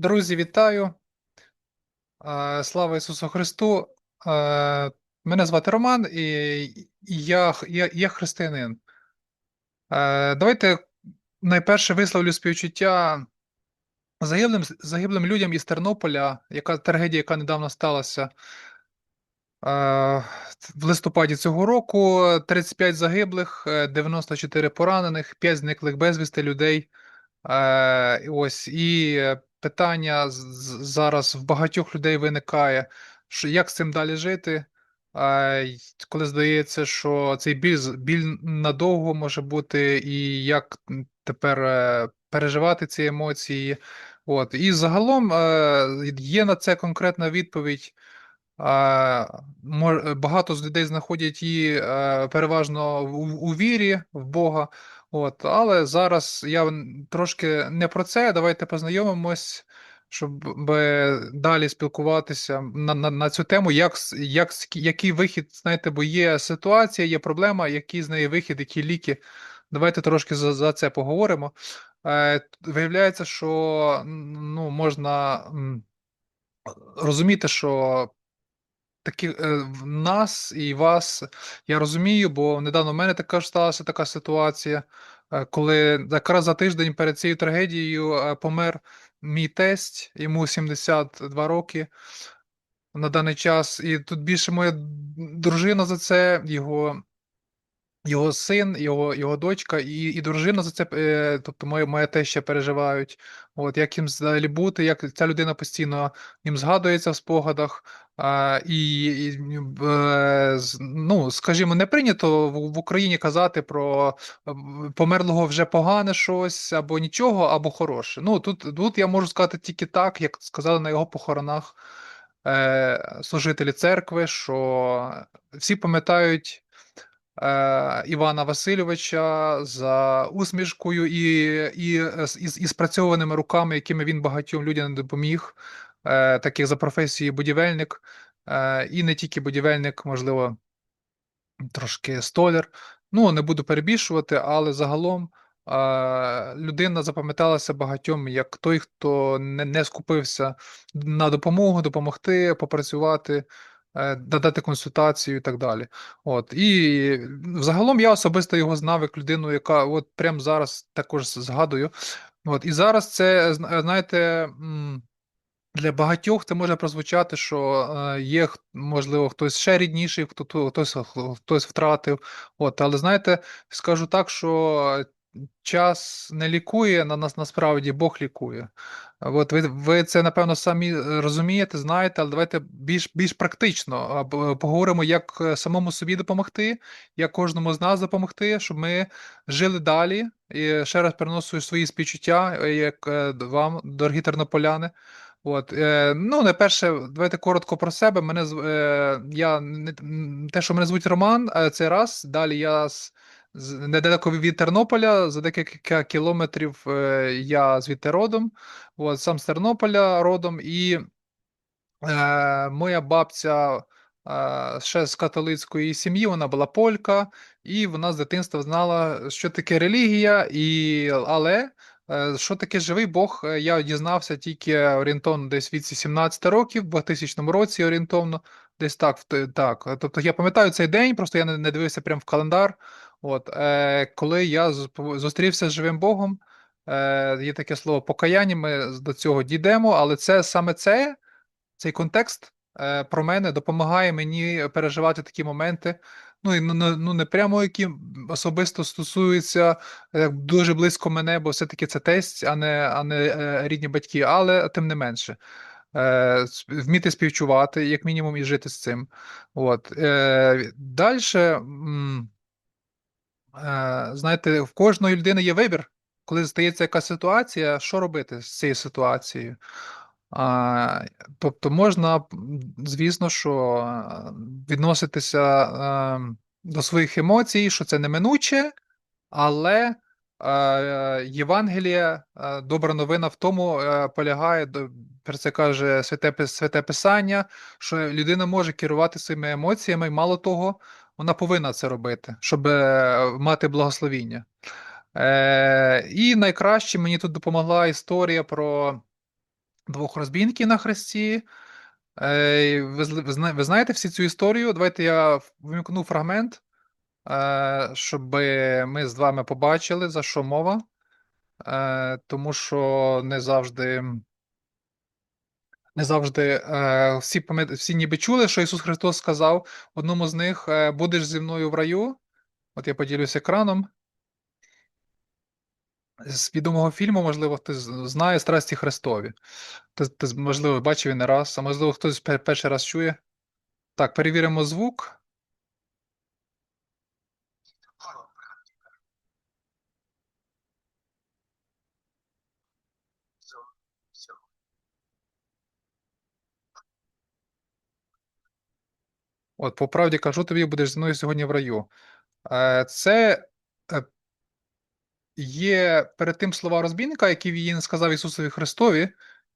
Друзі, вітаю! Е, Слава Ісусу Христу! Е, Мене звати Роман, і я, я, я християнин. Е, Давайте найперше висловлю співчуття загиблим, загиблим людям із Тернополя, яка трагедія, яка недавно сталася. В листопаді цього року 35 загиблих, е, 94 поранених, 5 зниклих безвісти людей. Ось і питання зараз в багатьох людей виникає, що як з цим далі жити, коли здається, що цей біль, біль надовго може бути, і як тепер е, переживати ці емоції. От. І загалом е, є на це конкретна відповідь. Багато з людей знаходять її е, переважно у вірі в Бога. От, але зараз я трошки не про це. Давайте познайомимось, щоб далі спілкуватися на, на, на цю тему. Як, як, який вихід, знаєте, бо є ситуація, є проблема, який з неї вихід, які ліки. Давайте трошки за, за це поговоримо. Е, виявляється, що ну, можна розуміти, що такі е, нас і вас. Я розумію, бо недавно в мене така сталася така ситуація, е, коли якраз за тиждень перед цією трагедією е, помер мій тесть, йому 72 роки на даний час, і тут більше моя дружина за це, його його син, його його дочка і і дружина за це, е, тобто моя моя теща переживають. От як їм далі бути, як ця людина постійно їм згадується в спогадах. А, і, і е, ну, скажімо, не прийнято в, в Україні казати про померлого вже погане щось, або нічого, або хороше. Ну тут, тут я можу сказати тільки так, як сказали на його похоронах е, служителі церкви, що всі пам'ятають Івана Васильовича за усмішкою і, і, е, із, із спрацьованими руками, якими він багатьом людям допоміг, е, таких за професією будівельник, е, і не тільки будівельник, можливо, трошки столяр. Ну, не буду перебільшувати, але загалом людина запам'яталася багатьом як той, хто не, не скупився на допомогу, допомогти, попрацювати, надати консультацію і так далі. От. І загалом я особисто його знав як людину, яка от прямо зараз також згадую. От. І зараз це, зна- знаєте. для багатьох це може прозвучати, що е, є, можливо, хтось ще рідніший, хто- хтось, хтось втратив. От, але знаєте, скажу так, що час не лікує, на нас насправді Бог лікує. От ви, ви це напевно самі е, розумієте, знаєте, але давайте більш більш практично поговоримо, як е, самому собі допомогти, як кожному з нас допомогти, щоб ми жили далі. І ще раз переношу свої співчуття, е, як е, вам, дорогі тернополяни. От, е, ну, найперше, давайте коротко про себе. Мене е, я не те, що мене звуть Роман, е, це раз. Далі я з недалеко від Тернополя, за декілька кілометрів е, я звідти родом. От, сам з Тернополя родом, і Е, моя бабця е, ще з католицької сім'ї, вона була полька, і вона з дитинства знала, що таке релігія, і, але е, що таке живий Бог, е, я дізнався тільки орієнтовно десь від 17 років, в 2000 році орієнтовно, десь так. так. Тобто я пам'ятаю цей день, просто я не, дивився прямо в календар. От, е, коли я зустрівся з живим Богом, е, є таке слово покаяння, ми до цього дійдемо, але це саме це цей контекст е, про мене допомагає мені переживати такі моменти. Ну і ну, ну ну, не прямо які особисто стосуються дуже близько мене, бо все-таки це тесть, а не, а не е, рідні батьки, але тим не менше. Е, вміти співчувати, як мінімум, і жити з цим. От. Е, далі, знаєте, в кожної людини є вибір, коли стається якась ситуація, що робити з цією ситуацією. А, тобто можна, звісно, що е, відноситися е, до своїх емоцій, що це неминуче, але е, Євангеліє, е, добра новина в тому е, полягає, про це каже Святе, Святе Писання, що людина може керувати своїми емоціями, і мало того, вона повинна це робити, щоб е, мати благословіння. Е, і найкраще мені тут допомогла історія про двох розбійників на хресті. Е, Ви, ви, ви знаєте всі цю історію? Давайте я вимкну фрагмент, е, щоб ми з вами побачили, за що мова. Е, Тому що не завжди. Не завжди е, всі всі ніби чули, що Ісус Христос сказав одному з них: е, Будеш зі мною в раю. От я поділюсь екраном. З відомого фільму, можливо, хтось знає Страсті Христові. Ти, ти, можливо, бачив і не раз, а можливо, хтось перший раз чує. Так, перевіримо звук. От, по правді кажу тобі, будеш зі мною сьогодні в раю. Е, Це е, є перед тим слова розбійника, які він сказав Ісусові Христові,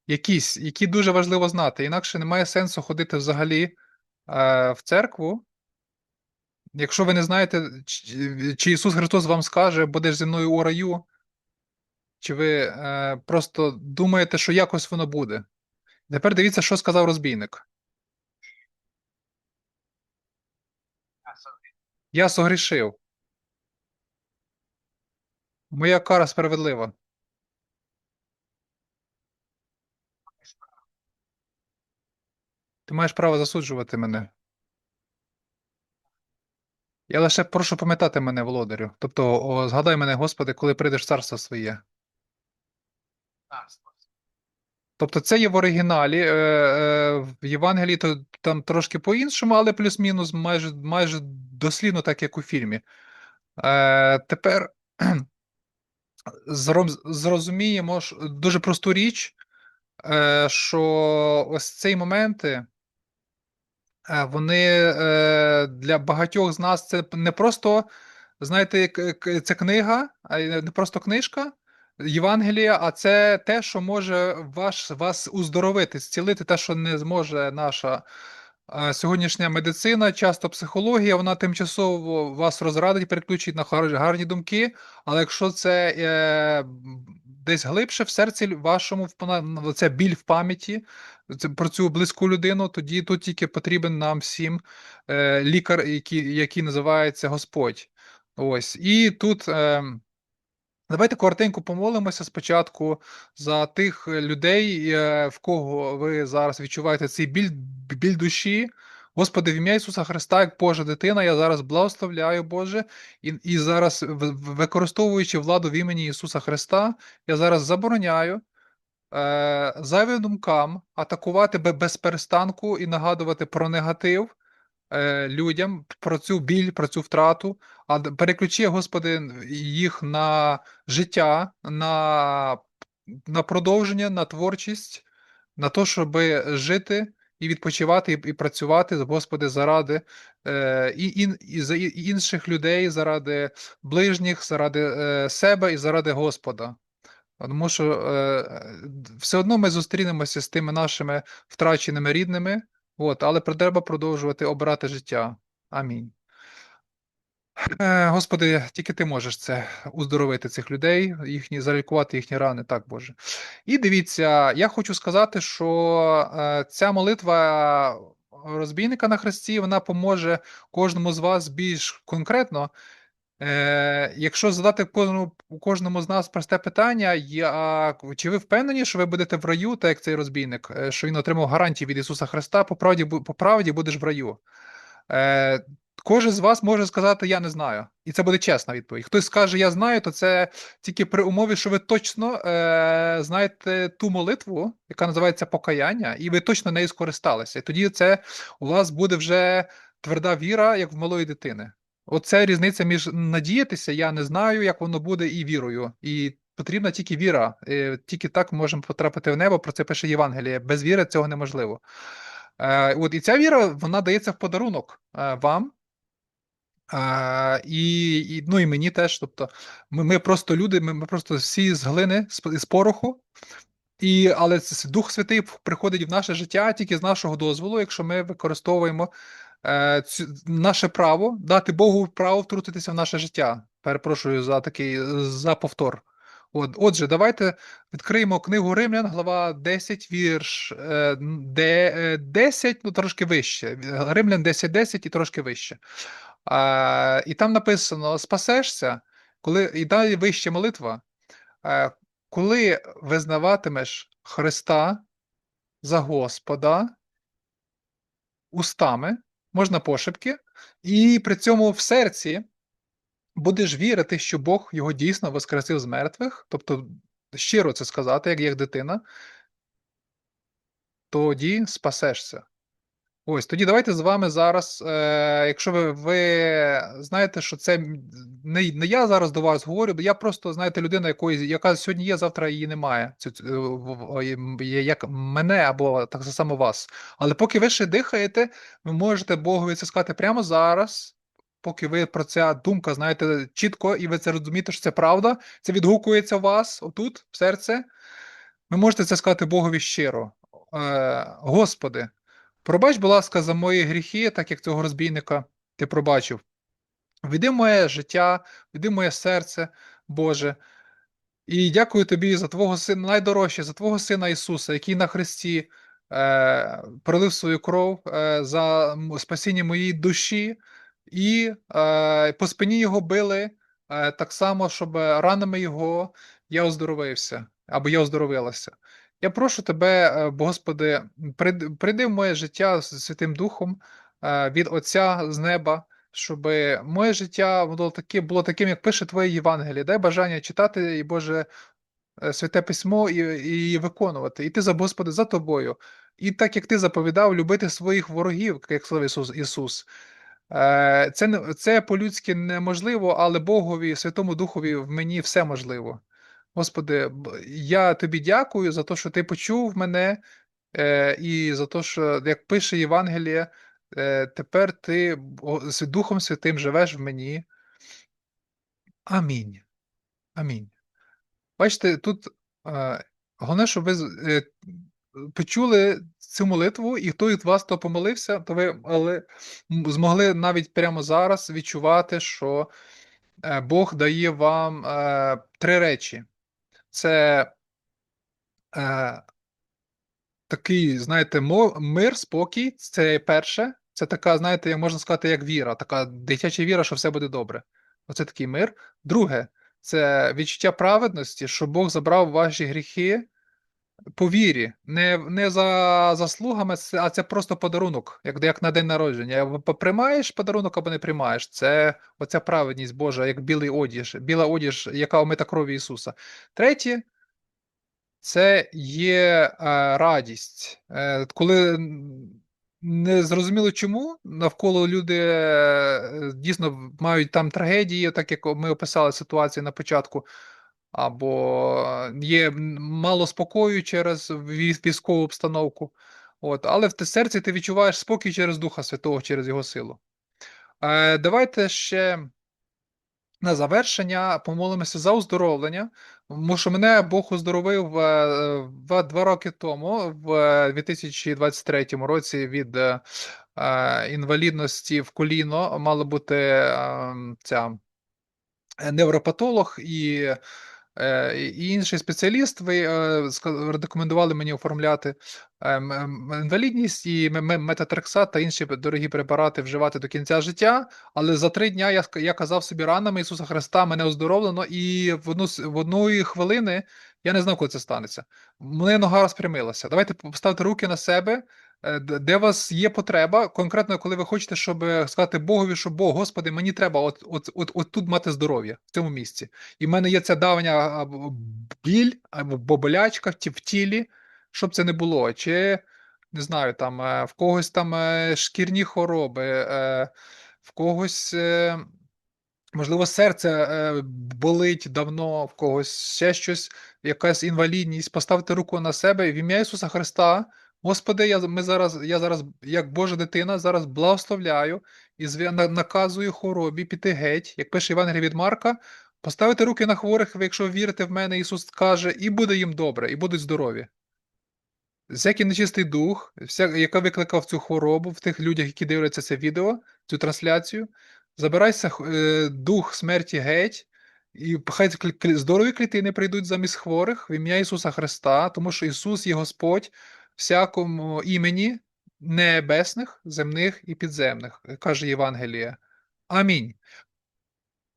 якісь, які дуже важливо знати. Інакше немає сенсу ходити взагалі е, в церкву. Якщо ви не знаєте, чи, Ісус Христос вам скаже, будеш зі мною у раю, чи ви просто думаєте, що якось воно буде. Тепер дивіться, що сказав розбійник. Я согрішив. Моя кара справедлива. Ти маєш право засуджувати мене. Я лише прошу пам'ятати мене, володарю. Тобто, о, згадай мене, Господи, коли прийдеш царство своє. Тобто, це є в оригіналі. Е, е, в Євангелії то там трошки по-іншому, але плюс-мінус майже, майже дослідно, так як у фільмі. Е, тепер зрозуміємо дуже просту річ, що ось цей моменти. Вони для багатьох з нас це не просто, знаєте, це книга, не просто книжка Євангелія, а це те, що може ваш, вас уздоровити, зцілити, те, що не зможе наша е, сьогоднішня медицина, часто психологія, вона тимчасово вас розрадить, переключить на гарні думки. Але якщо це е, десь глибше в серці вашому, впана- це біль в пам'яті про цю близьку людину, тоді тут тільки потрібен нам всім е, лікар, який, який називається Господь. Ось. І тут. Е, Давайте коротенько помолимося спочатку за тих людей, е, в кого ви зараз відчуваєте цей біль, біль душі. Господи, в ім'я Ісуса Христа, як Божа дитина, я зараз благословляю, Боже, і, і зараз, використовуючи владу в імені Ісуса Христа, я зараз забороняю е, зайвим думкам атакувати бе- без перестанку і нагадувати про негатив е, людям, про цю біль, про цю втрату, а переключи, Господи, їх на життя, на, на продовження, на творчість, на те, щоб жити. І відпочивати, і, і працювати, Господи, заради е, і, і, і, і інших людей, заради ближніх, заради е, себе і заради Господа. Тому що е, все одно ми зустрінемося з тими нашими втраченими рідними, от, але треба продовжувати обирати життя. Амінь. Е, Господи, тільки ти можеш це уздоровити цих людей, їхні залікувати їхні рани, так Боже. І дивіться, я хочу сказати, що е, ця молитва розбійника на хресті вона поможе кожному з вас більш конкретно. Е, якщо задати кожному, кожному з нас просте питання, а чи ви впевнені, що ви будете в раю, так як цей розбійник, що він отримав гарантії від Ісуса Христа, по правді, по правді будеш в раю? Кожен з вас може сказати, я не знаю. І це буде чесна відповідь. Хтось скаже, я знаю, то це тільки при умові, що ви точно е, знаєте ту молитву, яка називається покаяння, і ви точно нею скористалися. І тоді це у вас буде вже тверда віра, як в малої дитини. Оце різниця між надіятися, я не знаю, як воно буде, і вірою. І потрібна тільки віра. Е, Тільки так можемо потрапити в небо. Про це пише Євангеліє. Без віри цього неможливо. Е, От і ця віра вона дається в подарунок е, вам. А, і, і, ну і мені теж. Тобто, ми, ми просто люди, ми, ми просто всі з глини, з, з пороху. І, але Дух Святий приходить в наше життя тільки з нашого дозволу, якщо ми використовуємо е, цю, наше право, дати Богу право втрутитися в наше життя. Перепрошую за такий за повтор. От, отже, давайте відкриємо книгу Римлян, глава 10, вірш е, де, е, 10, ну трошки вище. Римлян 10, 10 і трошки вище. А, і там написано: спасешся, коли і далі вище молитва, е, коли визнаватимеш Христа за Господа устами, можна пошепки, і при цьому в серці будеш вірити, що Бог його дійсно воскресив з мертвих, тобто щиро це сказати, як як дитина, тоді спасешся. Ось тоді давайте з вами зараз, е, якщо ви ви знаєте, що це не не я зараз до вас говорю, бо я просто знаєте людина, якої яка сьогодні є, завтра її немає. Цю, як мене або так само вас. Але поки ви ще дихаєте, ви можете Богові це сказати прямо зараз. Поки ви про ця думка знаєте чітко, і ви це розумієте, що це правда, це відгукується у вас отут, в серце. Ви можете це сказати Богові щиро. Е, Господи. Пробач, будь ласка, за мої гріхи, так як цього розбійника ти пробачив. Війди моє життя, війди моє серце, Боже. І дякую тобі за Твого сина, найдорожче, за Твого Сина Ісуса, який на Христі е, пролив свою кров е, за спасіння моєї душі, і е, по спині його били е, так само, щоб ранами Його я оздоровився або я оздоровилася. Я прошу тебе, е, Господи, прийди в моє життя Святим Духом е, від Отця з неба, щоб моє життя було таке, було таким, як пише Твоє Євангеліє. Дай бажання читати, і Боже, е, святе письмо і і виконувати. І ти за Господи, за тобою. І так як ти заповідав, любити своїх ворогів, як слава Ісус Ісус. Це це по-людськи неможливо, але Богові, Святому Духові в мені все можливо. Господи, я тобі дякую за те, що ти почув мене, е, і за те, що, як пише Євангеліє, е, тепер ти з Духом Святим живеш в мені. Амінь. Амінь. Бачите, тут е, головне, щоб ви почули цю молитву, і хто від вас хто помолився, то ви але змогли навіть прямо зараз відчувати, що Бог дає вам три речі це е, такий, знаєте, мир, спокій. Це перше. Це така, знаєте, можна сказати, як віра, така дитяча віра, що все буде добре. Оце такий мир. Друге, це відчуття праведності, що Бог забрав ваші гріхи по вірі, не не за заслугами, а це просто подарунок, як як на день народження. Приймаєш подарунок або не приймаєш. Це оця праведність Божа, як білий одіж, біла одіж, яка омита крові Ісуса. Третє, це є е, радість. Е, коли не зрозуміло чому, навколо люди е, дійсно мають там трагедії, так як ми описали ситуацію на початку або є мало спокою через військову обстановку. От, Але в серці ти відчуваєш спокій через Духа Святого, через Його силу. Е, Давайте ще на завершення помолимося за оздоровлення, тому що мене Бог оздоровив е, два роки тому, в 2023 році від е, інвалідності в коліно мала бути е, ця невропатолог і Е, і інший спеціаліст, ви е, рекомендували мені оформляти ем, інвалідність і метатрексат та інші дорогі препарати вживати до кінця життя. Але за три дня я я казав собі ранами Ісуса Христа, мене оздоровлено, і в одну в одної хвилини я не знав, коли це станеться. Мене нога розпрямилася. Давайте поставте руки на себе. Е, де у вас є потреба, конкретно, коли ви хочете, щоб е, сказати Богові, що Бог, Господи, мені треба от от, от, от тут мати здоров'я в цьому місці. І в мене є ця давня біль або болячка в тілі, щоб це не було. Чи не знаю, там е, в когось там шкірні хвороби, в когось. Можливо, серце болить давно, в когось ще щось, якась інвалідність. Поставте руку на себе в ім'я Ісуса Христа. Господи, я ми зараз, я зараз, як Божа дитина, зараз благословляю і наказую хворобі піти геть, як пише Івангелій від Марка, поставити руки на хворих, якщо вірите в мене, Ісус каже, і буде їм добре, і будуть здорові. Всякий нечистий дух, вся, яка викликав цю хворобу в тих людях, які дивляться це відео, цю трансляцію, забирайся е, дух смерті геть, І хай здорові клітини прийдуть замість хворих в ім'я Ісуса Христа, тому що Ісус є Господь всякому імені небесних, земних і підземних, каже Євангеліє. Амінь.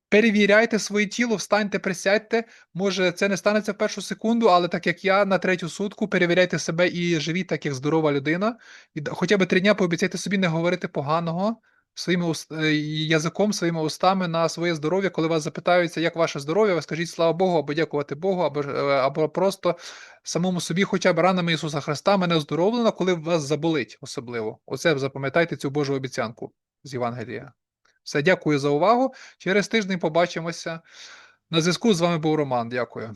Перевіряйте своє тіло, встаньте, присядьте. Може, це не станеться в першу секунду, але так як я на третю сутку, перевіряйте себе і живіть так, як здорова людина. І хоча б три дня пообіцяйте собі не говорити поганого своїми е, язиком, своїми устами на своє здоров'я. Коли вас запитаються, як ваше здоров'я, ви скажіть слава Богу, або дякувати Богу, або, е, або просто самому собі, хоча б ранами Ісуса Христа, мене оздоровлено, коли вас заболить особливо. Оце запам'ятайте цю Божу обіцянку з Євангелія. Все, дякую за увагу. Через тиждень побачимося. На зв'язку з вами був Роман. Дякую.